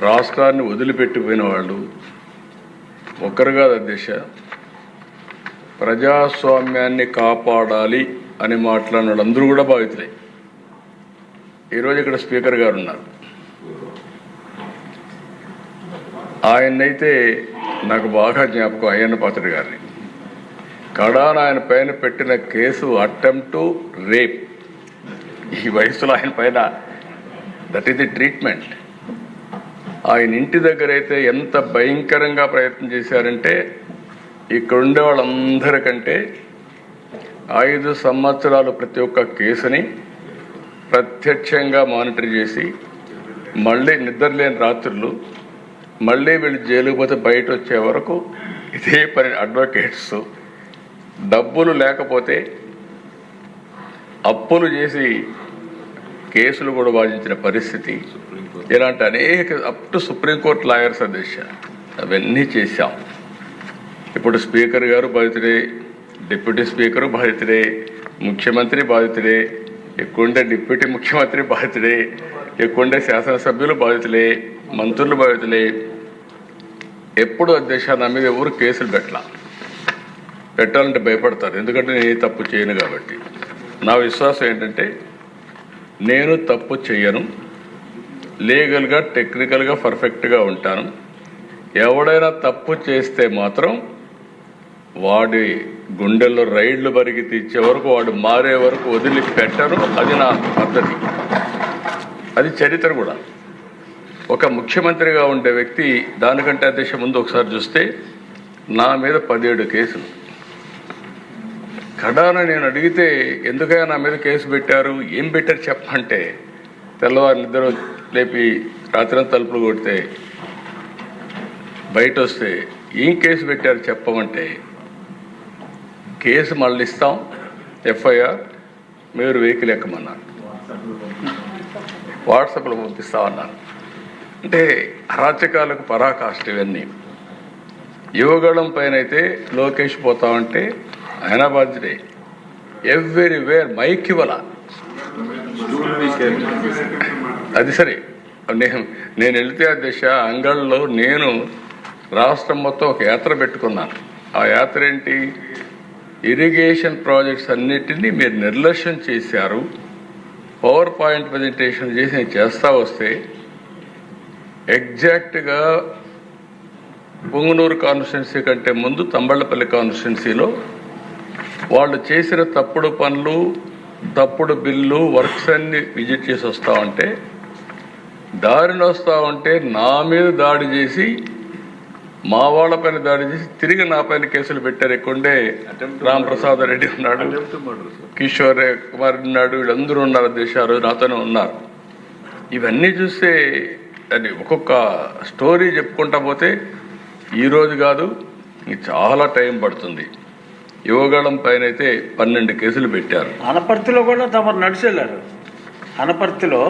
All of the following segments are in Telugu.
రాష్ట్రాన్ని వదిలిపెట్టిపోయిన వాళ్ళు ఒక్కరు కాదు అధ్యక్ష. ప్రజాస్వామ్యాన్ని కాపాడాలి అని మాట్లాడిన వాళ్ళందరూ కూడా బాధితులే. ఈరోజు ఇక్కడ స్పీకర్ గారు ఉన్నారు. ఆయన్నైతే నాకు బాగా జ్ఞాపకం అయ్యన్న పాత్రుడు గారిని. కడాన ఆయన పైన పెట్టిన కేసు అటెంప్ట్ రేప్. ఈ వయసులో ఆయన పైన దట్ ఈస్ ది ట్రీట్మెంట్. ఆయన ఇంటి దగ్గర అయితే ఎంత భయంకరంగా ప్రయత్నం చేశారంటే ఇక్కడ ఉండే వాళ్ళందరికంటే ఐదు సంవత్సరాలు ప్రతి ఒక్క కేసుని ప్రత్యక్షంగా మానిటర్ చేసి మళ్ళీ నిద్రలేని రాత్రులు మళ్ళీ వీళ్ళు జైలుకు పోతే బయట వచ్చే వరకు ఇదే పని అడ్వకేట్స్. డబ్బులు లేకపోతే అప్పులు చేసి కేసులు కూడా వాదించిన పరిస్థితి. ఇలాంటి అనేక అప్ టు సుప్రీంకోర్టు లాయర్స్ అధ్యక్ష అవన్నీ చేశాం. ఇప్పుడు స్పీకర్ గారు బాధితుడే డిప్యూటీ స్పీకరు బాధితుడే ముఖ్యమంత్రి బాధితుడే ఎక్కువండే డిప్యూటీ ముఖ్యమంత్రి బాధితుడే ఎక్కువండే శాసనసభ్యులు బాధితులే మంత్రులు బాధితులే. ఎప్పుడు అధ్యక్ష నా మీద ఎవరు కేసులు పెట్టలా? పెట్టాలంటే భయపడతారు. ఎందుకంటే నేను ఏ తప్పు చేయను కాబట్టి. నా విశ్వాసం ఏంటంటే నేను తప్పు చేయను లీగల్గా టెక్నికల్గా పర్ఫెక్ట్గా ఉంటాను. ఎవడైనా తప్పు చేస్తే మాత్రం వాడి గుండెల్లో రైళ్ళు బరిగి తీర్చే వరకు వాడు మారే వరకు వదిలిపెట్టరు అది నా పద్ధతి. అది చరిత్ర కూడా. ఒక ముఖ్యమంత్రిగా ఉండే వ్యక్తి దానికంటే అధ్యక్ష ముందు ఒకసారి చూస్తే నా మీద పదిహేడు కేసులు. కడాన నేను అడిగితే ఎందుకైనా నా మీద కేసు పెట్టారు? ఏం పెట్టారు చెప్పంటే? తెల్లవారిని ఇద్దరు లేపి రాత్రి తలుపులు కొడితే బయట వస్తే ఏం కేసు పెట్టారు చెప్పమంటే? కేసు మళ్ళీ ఇస్తాం ఎఫ్ఐఆర్ మీరు వెహికల్ ఎక్కమన్నారు. వాట్సాప్లో పంపిస్తామన్నారు అంటే అరాచకాలకు పరాకాష్ట ఇవన్నీ యువగళం పైన అయితే లోకేష్ పోతామంటే ఆయన బాధ్యతే ఎవ్రీవేర్ మైక్ ఇవ్వాల అది సరే. నేను నేను వెళితే ఆ దిశ అంగళ్ళలో నేను రాష్ట్రం మొత్తం ఒక యాత్ర పెట్టుకున్నాను. ఆ యాత్ర ఏంటి? ఇరిగేషన్ ప్రాజెక్ట్స్ అన్నిటినీ మీరు నిర్లక్ష్యం చేశారు. పవర్ పాయింట్ ప్రజెంటేషన్ చేసి నేను చేస్తా వస్తే ఎగ్జాక్ట్గా పొంగునూరు కాన్స్టిట్యున్సీ కంటే ముందు తంబళ్ళపల్లి కాన్స్టిట్యున్సీలో వాళ్ళు చేసిన తప్పుడు పనులు తప్పుడు బిల్లు వర్క్స్ అన్ని విజిట్ చేసి వస్తా ఉంటే దారిని వస్తా ఉంటే నా మీద దాడి చేసి మా వాళ్ళ పైన దాడి చేసి తిరిగి నా పైన కేసులు పెట్టారు. ఎక్కువండే రామ్ ప్రసాద్ రెడ్డి ఉన్నాడు. కిషోర్ కుమార్ ఉన్నాడు. వీళ్ళందరూ ఉన్నారు దేశాలు నాతోనే ఉన్నారు. ఇవన్నీ చూస్తే అది ఒక్కొక్క స్టోరీ చెప్పుకుంటా పోతే ఈ రోజు కాదు చాలా టైం పడుతుంది. యువగళం పైన అయితే పన్నెండు కేసులు పెట్టారు. అనపర్తిలో కూడా తమరు నడిచెళ్ళారు. అనపర్తిలో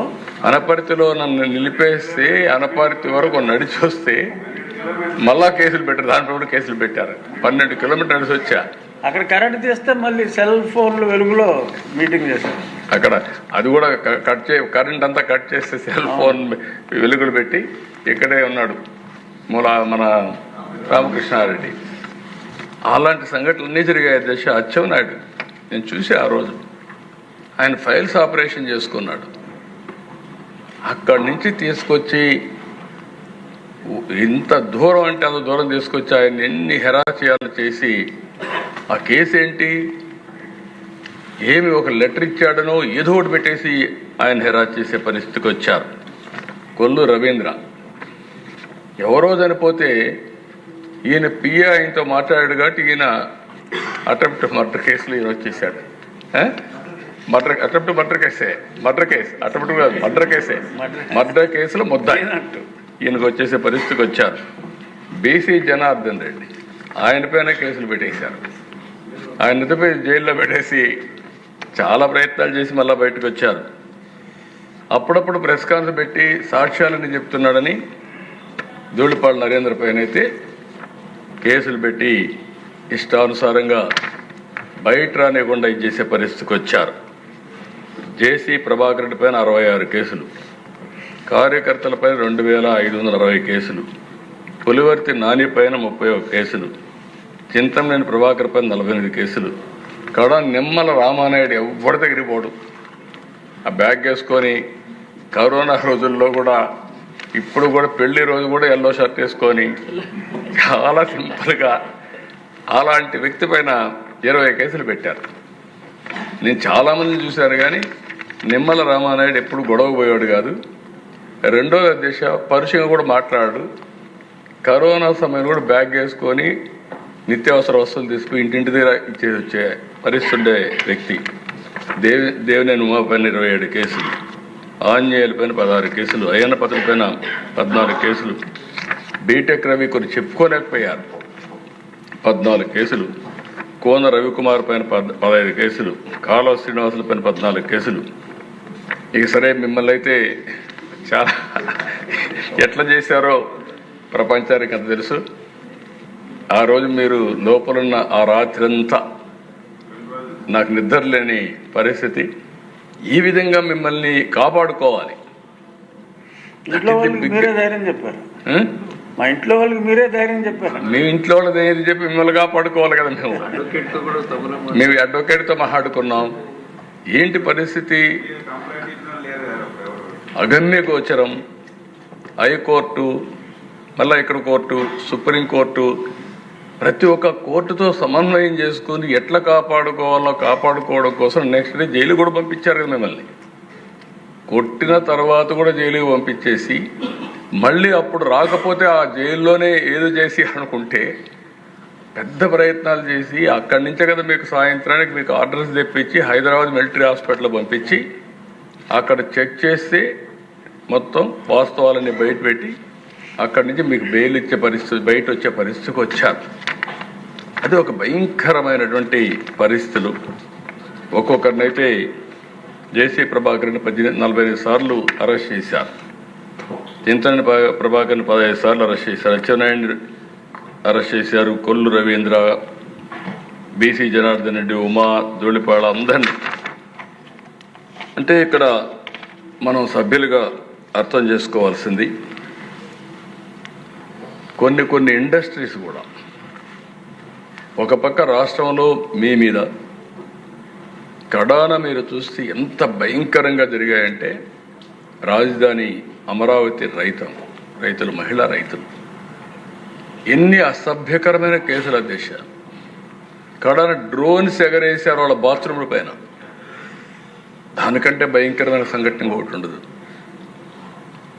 అనపర్తిలో నన్ను నిలిపేస్తే అనపర్తి వరకు నడిచి వస్తే మళ్ళా కేసులు పెట్టారు దాంట్లో కూడా కేసులు పెట్టారు. పన్నెండు కిలోమీటర్ నడిచి వచ్చా. అక్కడ కరెంట్ తీస్తే మళ్ళీ సెల్ ఫోన్ల వెలుగులో మీటింగ్ చేశారు. అక్కడ అది కూడా కట్ చే కరెంట్ అంతా కట్ చేస్తే సెల్ ఫోన్ వెలుగులు పెట్టి ఇక్కడే ఉన్నాడు మూల మన రామకృష్ణారెడ్డి. అలాంటి సంఘటనలన్నీ జరిగాయి. దశ అచ్చెన్నాయుడు నేను చూసి ఆ రోజు. ఆయన ఫైల్స్ ఆపరేషన్ చేసుకున్నాడు. అక్కడి నుంచి తీసుకొచ్చి ఇంత దూరం అంటే అంత దూరం తీసుకొచ్చి ఆయన ఎన్ని హెరాచయాలు చేసి ఆ కేసు ఏంటి? ఏమి ఒక లెటర్ ఇచ్చాడనో ఏదో ఒకటి పెట్టేసి ఆయన హెరాజ్ చేసే పరిస్థితికి వచ్చారు. కొల్లు రవీంద్ర. ఎవరో చనిపోతే ఈయన పిఏ ఆయనతో మాట్లాడాడు కాబట్టి ఈయన అటెంప్ట్ మర్డర్ కేసులో ఈయన వచ్చేసాడు. మర్డర్ అటెంప్ట్ మర్డర్ కేసే మర్డర్ కేసు అటెంప్ట్ కాదు మర్డర్ కేసే. మర్డర్ కేసులో ముద్దాయి. ఈయనకు వచ్చేసే పరిస్థితికి వచ్చారు. బీసీ జనార్దన్ రెడ్డి ఆయన పైన కేసులు పెట్టేశారు. ఆయన నిజపై జైల్లో పెట్టేసి చాలా ప్రయత్నాలు చేసి మళ్ళీ బయటకు వచ్చారు. అప్పుడప్పుడు ప్రెస్ కాన్ఫరెన్స్ పెట్టి సాక్ష్యాలని చెప్తున్నాడని దూళ్ళపాడు నరేంద్ర పైన అయితే కేసులు పెట్టి ఇష్టానుసారంగా బయట రానివ్వకుండా ఇచ్చేసే పరిస్థితికి వచ్చారు. జేసీ ప్రభాకర్ రెడ్డి పైన అరవై ఆరు కేసులు కార్యకర్తలపై రెండు వేల ఐదు వందల అరవై కేసులు పులివర్తి నాని పైన ముప్పై ఒక కేసులు చింతమనేని ప్రభాకర్ పైన నలభై ఎనిమిది కేసులు కడ నిమ్మల రామానాయుడు ఎవ్వడి దగ్గరికి పోడు. ఆ బ్యాగ్ వేసుకొని కరోనా రోజుల్లో కూడా ఇప్పుడు కూడా పెళ్ళి రోజు కూడా ఎల్లో షర్ట్ వేసుకొని చాలా సింపుల్గా అలాంటి వ్యక్తి పైన ఇరవై కేసులు పెట్టారు. నేను చాలామంది చూశాను కానీ నిమ్మల రామానాయుడు ఎప్పుడు గొడవ పోయాడు కాదు. రెండో దిశ పరుషంగా కూడా మాట్లాడు. కరోనా సమయంలో కూడా బ్యాగ్ వేసుకొని నిత్యావసర వస్తువులు తీసుకుని ఇంటింటి దగ్గర ఇచ్చేది వచ్చే పరిస్థితుండే వ్యక్తి. దేవి దేవినేని ఉమాపైన ఇరవై ఏడు కేసులు. ఆంజనేయుల పైన పదహారు కేసులు అయ్యన్న పత్రుల పైన పద్నాలుగు కేసులు. బీటెక్ రవి కొన్ని చెప్పుకోలేకపోయారు. పద్నాలుగు కేసులు. కోన రవికుమార్ పైన పద్ పదహైదు కేసులు. కాలువ శ్రీనివాసుల పైన పద్నాలుగు కేసులు. ఇక సరే మిమ్మల్ని అయితే చాలా ఎట్లా చేశారో ప్రపంచానికి అంత తెలుసు. ఆ రోజు మీరు లోపలున్న ఆ రాత్రి అంతా నాకు నిద్ర లేని పరిస్థితి. ఈ విధంగా మిమ్మల్ని కాపాడుకోవాలి. ఇంట్లో వాళ్ళకి మీరే ధైర్యం చెప్పారు? మా ఇంట్లో వాళ్ళకి మీరే ధైర్యం చెప్పారు. మీ ఇంట్లో వాళ్ళది ఏది చెప్పి మిమ్మల్ని కాపాడుకోవాలి కదా మేము. మేము అడ్వకేట్తో మాట్లాడుకున్నాం. ఏంటి పరిస్థితి? అగమ్య గోచరం. హైకోర్టు మళ్ళీ ఇక్కడ కోర్టు సుప్రీంకోర్టు ప్రతి ఒక్క కోర్టుతో సమన్వయం చేసుకుని ఎట్లా కాపాడుకోవాలో కాపాడుకోవడం కోసం నెక్స్ట్ డే జైలు కూడా పంపించారు కదా మిమ్మల్ని. కొట్టిన తర్వాత కూడా జైలుకి పంపించేసి మళ్ళీ అప్పుడు రాకపోతే ఆ జైల్లోనే ఏదో చేసి అనుకుంటే పెద్ద ప్రయత్నాలు చేసి అక్కడి నుంచే కదా మీకు సాయంత్రానికి మీకు ఆర్డర్స్ తెప్పించి హైదరాబాద్ మిలిటరీ హాస్పిటల్ పంపించి అక్కడ చెక్ చేస్తే మొత్తం వాస్తవాలన్నీ బయటపెట్టి అక్కడి నుంచి మీకు బెయిల్ ఇచ్చే పరిస్థితి బయట వచ్చే పరిస్థితికి వచ్చారు. అది ఒక భయంకరమైనటువంటి పరిస్థితులు. ఒక్కొక్కరినైతే జేసీ ప్రభాకర్ని పద్దెనిమిది నలభై ఐదు సార్లు అరెస్ట్ చేశారు. చింతని ప్రభాకర్ని పదహైదు సార్లు అరెస్ట్ చేశారు. అచ్చెన్నాయుడిని అరెస్ట్ చేశారు. కొల్లు రవీంద్ర బీసీ జనార్దన్ రెడ్డి ఉమా ధూళిపాళ అందరినీ. అంటే ఇక్కడ మనం సభ్యులుగా అర్థం చేసుకోవాల్సింది కొన్ని కొన్ని ఇండస్ట్రీస్ కూడా ఒక పక్క రాష్ట్రంలో మీ మీద కడాన మీరు చూస్తే ఎంత భయంకరంగా జరిగాయంటే రాజధాని అమరావతి రైతం రైతులు మహిళా రైతులు. ఎన్ని అసభ్యకరమైన కేసుల దిశ. కడాన డ్రోన్స్ ఎగరేసారు వాళ్ళ బాత్రూమ్ల పైన. దానికంటే భయంకరమైన సంఘటన ఒకటి ఉండదు.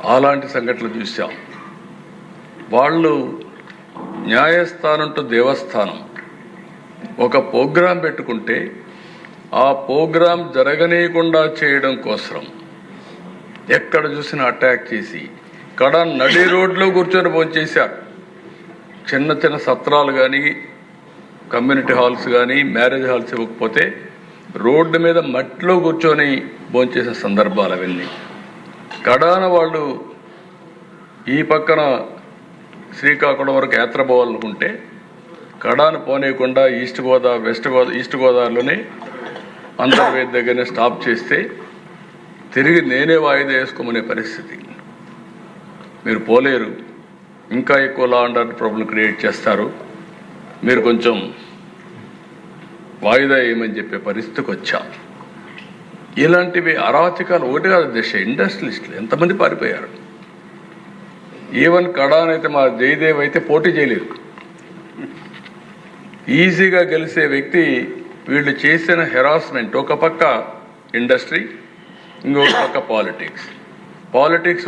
అలాంటి సంఘటనలు చూసాం వాళ్ళు న్యాయస్థానం టు దేవస్థానం ఒక ప్రోగ్రాం పెట్టుకుంటే ఆ ప్రోగ్రాం జరగనీయకుండా చేయడం కోసం ఎక్కడ చూసినా అటాక్ చేసి కడ నడి రోడ్లో కూర్చొని భోంచేశారు చిన్న చిన్న సత్రాలు కానీ కమ్యూనిటీ హాల్స్ కానీ మ్యారేజ్ హాల్స్ ఇవ్వకపోతే రోడ్డు మీద మట్టిలో కూర్చొని భోంచేసిన సందర్భాలు అవన్నీ. కడాన వాళ్ళు ఈ పక్కన శ్రీకాకుళం వరకు యాత్ర పోవాలనుకుంటే కడాను పోనీయకుండా east Godavari west Godavari east గోదావరిలోనే Antarvedi దగ్గరనే స్టాప్ చేస్తే తిరిగి నేనే వాయిదా వేసుకోమనే పరిస్థితి. మీరు పోలేరు. ఇంకా ఎక్కువ law and order problem create చేస్తారు. మీరు కొంచెం వాయిదా వేయమని చెప్పే పరిస్థితికి వచ్చాం. ఇలాంటివి అరాచకాలు ఒకటి కాదు దశ ఇండస్ట్రియలిస్టులు ఎంతమంది పారిపోయారు? ఈవెన్ కడాన్ అయితే మా జయదేవ్ అయితే పోటీ చేయలేదు. ఈజీగా గెలిచే వ్యక్తి వీళ్ళు చేసిన హెరాస్మెంట్ ఒక పక్క ఇండస్ట్రీ ఇంకొక పక్క పాలిటిక్స్ పాలిటిక్స్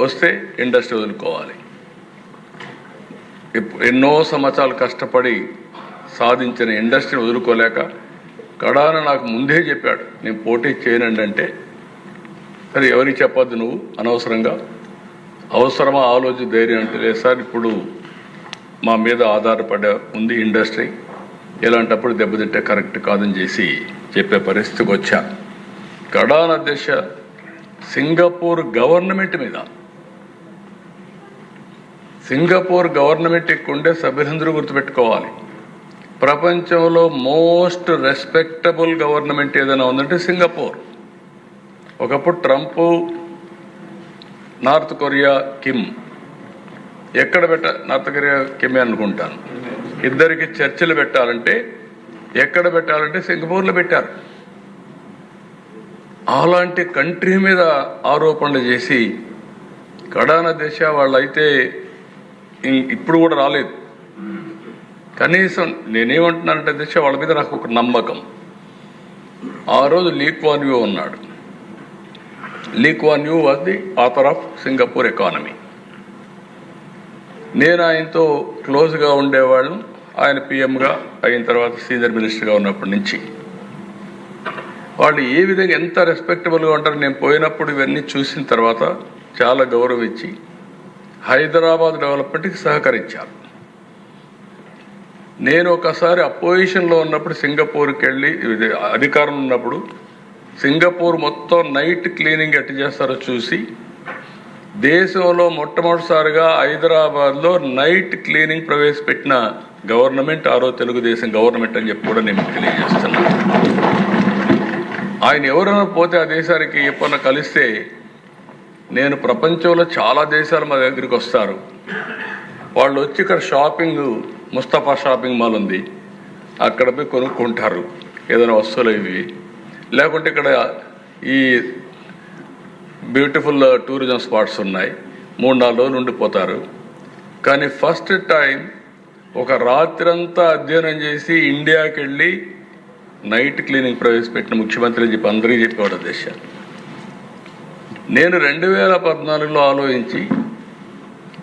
వస్తే ఇండస్ట్రీ వదులుకోవాలి. ఎన్నో సంవత్సరాలు కష్టపడి సాధించిన ఇండస్ట్రీని వదులుకోలేక కడాన నాకు ముందే చెప్పాడు నేను పోటీ చేయనండి అంటే సరే ఎవరికి చెప్పొద్దు నువ్వు అనవసరంగా. అవసరమా ఆలోచి ధైర్యం అంటే లేదు సార్ ఇప్పుడు మా మీద ఆధారపడే ఉంది ఇండస్ట్రీ. ఇలాంటప్పుడు దెబ్బతింటే కరెక్ట్ కాదని చేసి చెప్పే పరిస్థితికి వచ్చా. కడాన దశ సింగపూర్ గవర్నమెంట్ మీద. సింగపూర్ గవర్నమెంట్ ఉండే సభ్యులందరూ గుర్తుపెట్టుకోవాలి. ప్రపంచంలో మోస్ట్ రెస్పెక్టబుల్ గవర్నమెంట్ ఏదైనా ఉందంటే సింగపూర్. ఒకప్పుడు ట్రంప్ నార్త్ కొరియా కిమ్. ఎక్కడ పెట్ట నార్త్ కొరియా కిమే అనుకుంటాను. ఇద్దరికి చర్చలు పెట్టాలంటే ఎక్కడ పెట్టాలంటే సింగపూర్లో పెట్టారు. అలాంటి కంట్రీ మీద ఆరోపణలు చేసి కడాన దేశ వాళ్ళైతే ఇప్పుడు కూడా రాలేదు. కనీసం నేనేమంటున్నానంటే దిశ వాళ్ళ మీద నాకు ఒక నమ్మకం. ఆ రోజు లీక్ వాన్ ఉన్నాడు. Lee Kuan was the author of Singapore economy. నేను ఆయనతో క్లోజ్గా ఉండేవాళ్ళం. ఆయన పిఎంగా అయిన తర్వాత సీనియర్ మినిస్టర్గా ఉన్నప్పటి నుంచి. వాళ్ళు ఏ విధంగా ఎంత రెస్పెక్టబుల్గా ఉంటారు నేను పోయినప్పుడు ఇవన్నీ చూసిన తర్వాత చాలా గౌరవించి హైదరాబాద్ డెవలప్మెంట్కి సహకరించారు. నేను ఒకసారి అపోజిషన్లో ఉన్నప్పుడు సింగపూర్కి వెళ్ళి ఇది అధికారం ఉన్నప్పుడు సింగపూర్ మొత్తం నైట్ క్లీనింగ్ ఎట్టు చేస్తారో చూసి దేశంలో మొట్టమొదటిసారిగా హైదరాబాద్లో నైట్ క్లీనింగ్ ప్రవేశపెట్టిన గవర్నమెంట్ ఆరో తెలుగుదేశం గవర్నమెంట్ అని చెప్పి కూడా నేను తెలియజేస్తున్నాను ఆయన ఎవరైనా పోతే ఆ దేశానికి ఎప్పుడన్నా కలిస్తే నేను ప్రపంచంలో చాలా దేశాలు మా దగ్గరికి వస్తారు. వాళ్ళు వచ్చి ఇక్కడ షాపింగ్ ముస్తఫా షాపింగ్ మాల్ ఉంది. అక్కడ పోయి కొనుక్కుంటారు. ఏదైనా వస్తువులు ఇవి. లేకుంటే ఇక్కడ ఈ బ్యూటిఫుల్ టూరిజం స్పాట్స్ ఉన్నాయి. మూడు నాలుగు రోజులు ఉండిపోతారు. కానీ ఫస్ట్ టైం ఒక రాత్రంతా అధ్యయనం చేసి ఇండియాకి వెళ్ళి నైట్ క్లీనింగ్ ప్రవేశపెట్టిన ముఖ్యమంత్రి చెప్పి అందరికీ చెప్పేవాడు ఆ దేశ. నేను రెండు వేల పద్నాలుగులో ఆలోచించి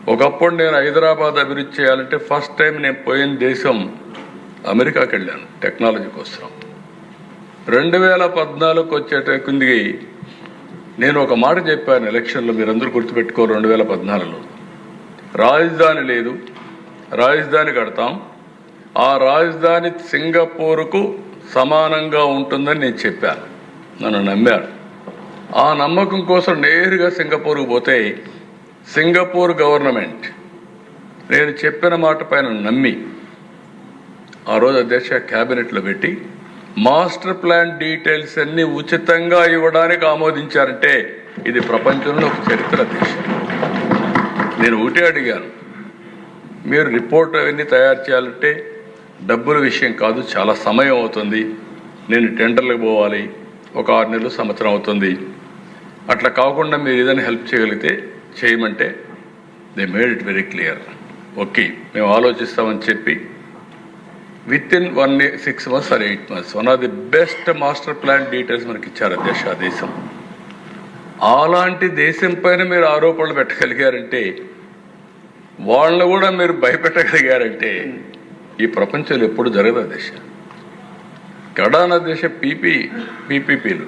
ఒకప్పుడు నేను హైదరాబాద్ అభివృద్ధి చేయాలంటే ఫస్ట్ టైం నేను పోయిన దేశం అమెరికాకి వెళ్ళాను టెక్నాలజీ కోసం. రెండు వేల పద్నాలుగుకి వచ్చేటకుందికి నేను ఒక మాట చెప్పాను ఎలక్షన్లో మీరందరూ గుర్తుపెట్టుకో రెండు వేల పద్నాలుగులో. రాజధాని లేదు రాజధాని కడతాం. ఆ రాజధాని సింగపూర్కు సమానంగా ఉంటుందని నేను చెప్పాను. నన్ను నమ్మాడు ఆ నమ్మకం కోసం నేరుగా సింగపూర్కు పోతే సింగపూర్ గవర్నమెంట్ నేను చెప్పిన మాట పైన నమ్మి ఆ రోజు అధ్యక్ష క్యాబినెట్లో పెట్టి మాస్టర్ ప్లాన్ డీటెయిల్స్ అన్ని ఉచితంగా ఇవ్వడానికి ఆమోదించారంటే ఇది ప్రపంచంలో ఒక చరిత్ర దేశం. నేను ఒకటే అడిగాను మీరు రిపోర్ట్ అవన్నీ తయారు చేయాలంటే డబ్బుల విషయం కాదు చాలా సమయం అవుతుంది. నేను టెండర్లకు పోవాలి ఒక ఆరు నెలలు సంవత్సరం అవుతుంది. అట్లా కాకుండా మీరు ఏదైనా హెల్ప్ చేయగలిగితే చేయమంటే they made it very clear. Okay మేము ఆలోచిస్తామని చెప్పి within one six months or eight months one of the best master plan details మనకి ఇచ్చారు దేశ. ఆ దేశం అలాంటి దేశం పైన మీరు ఆరోపణలు పెట్టగలిగారంటే వాళ్ళని కూడా మీరు భయపెట్టగలిగారంటే ఈ ప్రపంచంలో ఎప్పుడు జరగదు ఆ దేశ గడాన దేశ పీపీ పీపీపీలు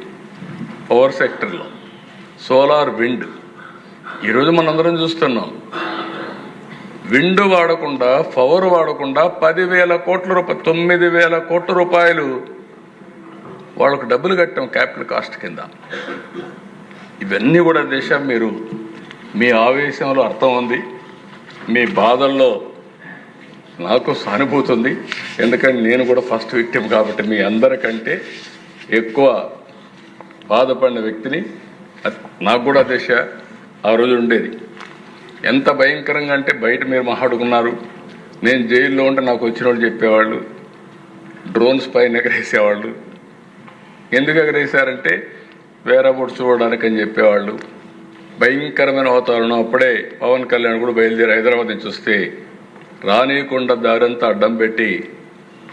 పవర్ సెక్టర్లో సోలార్ విండ్ ఈరోజు మనందరం చూస్తున్నాం. విండు వాడకుండా పవర్ వాడకుండా పదివేల కోట్ల రూపాయలు తొమ్మిది వేల కోట్ల రూపాయలు వాళ్ళకు డబ్బులు కట్టాం క్యాపిటల్ కాస్ట్ కింద. ఇవన్నీ కూడా దేశ మీరు మీ ఆవేశంలో అర్థం ఉంది. మీ బాధల్లో నాకు సానుభూతి ఉంది. ఎందుకంటే నేను కూడా ఫస్ట్ విక్టిమ్ కాబట్టి మీ అందరికంటే ఎక్కువ బాధపడిన వ్యక్తిని నాకు కూడా దేశ ఆ రోజు ఉండేది. ఎంత భయంకరంగా అంటే బయట మీరు మహాడుకున్నారు నేను జైల్లో ఉంటే నాకు వచ్చిన వాళ్ళు చెప్పేవాళ్ళు. డ్రోన్స్ పైన ఎగరేసేవాళ్ళు. ఎందుకు ఎగరేశారంటే వేరబోటు చూడడానికి అని చెప్పేవాళ్ళు. భయంకరమైన వాతావరణం అప్పుడే పవన్ కళ్యాణ్ కూడా బయలుదేరి హైదరాబాద్ నుంచి వస్తే రానియకుండా దారంతా అడ్డం పెట్టి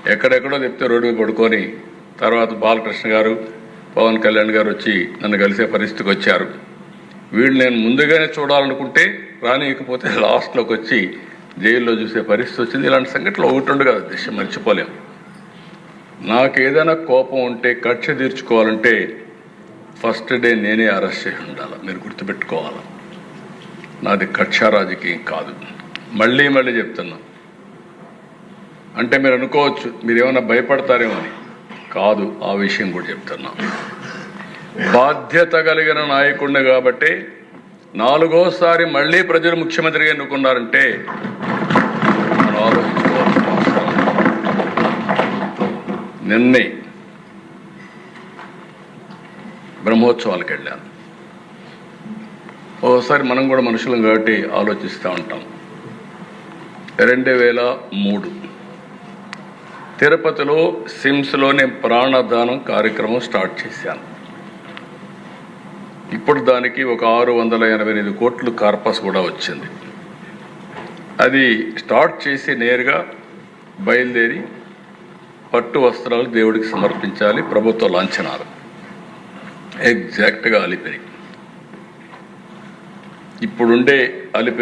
ఎక్కడెక్కడో చెప్తే రోడ్డు పడుకొని తర్వాత బాలకృష్ణ గారు పవన్ కళ్యాణ్ గారు వచ్చి నన్ను కలిసే పరిస్థితికి వచ్చారు. వీళ్ళు నేను ముందుగానే చూడాలనుకుంటే రానియకపోతే లాస్ట్లోకి వచ్చి జైల్లో చూసే పరిస్థితి వచ్చింది. ఇలాంటి సంఘటనలు ఒకటి ఉండు కదా దేశం మర్చిపోలేం నాకు ఏదైనా కోపం ఉంటే కక్ష తీర్చుకోవాలంటే ఫస్ట్ డే నేనే అరెస్ట్ చేసి ఉండాలి? మీరు గుర్తుపెట్టుకోవాలి? నాది కక్ష రాజకీయం కాదు. మళ్ళీ మళ్ళీ చెప్తున్నా. అంటే మీరు అనుకోవచ్చు మీరు ఏమైనా భయపడతారేమో అని. కాదు ఆ విషయం కూడా చెప్తున్నా. బాధ్యత కలిగిన నాయకుడిని కాబట్టి నాలుగోసారి మళ్ళీ ప్రజలు ముఖ్యమంత్రిగా ఎన్నుకున్నారంటే మనం ఆలోచించుకోవాల్సిన అవసరం నిన్నే బ్రహ్మోత్సవాలకు వెళ్ళాను. ఓసారి మనం కూడా మనుషులం కాబట్టి ఆలోచిస్తూ ఉంటాం. రెండు వేల మూడు తిరుపతిలో సిమ్స్లో నేను ప్రాణదానం కార్యక్రమం స్టార్ట్ చేశాను. ఇప్పుడు దానికి ఒక ఆరు వందల ఎనభై ఎనిమిది కోట్లు కార్పస్ కూడా వచ్చింది. అది స్టార్ట్ చేసి నేరుగా బయలుదేరి పట్టు వస్త్రాలు దేవుడికి సమర్పించాలి ప్రభుత్వ లాంఛనాలు. ఎగ్జాక్ట్గా అలిపిరి. ఇప్పుడుండే అలిపిరి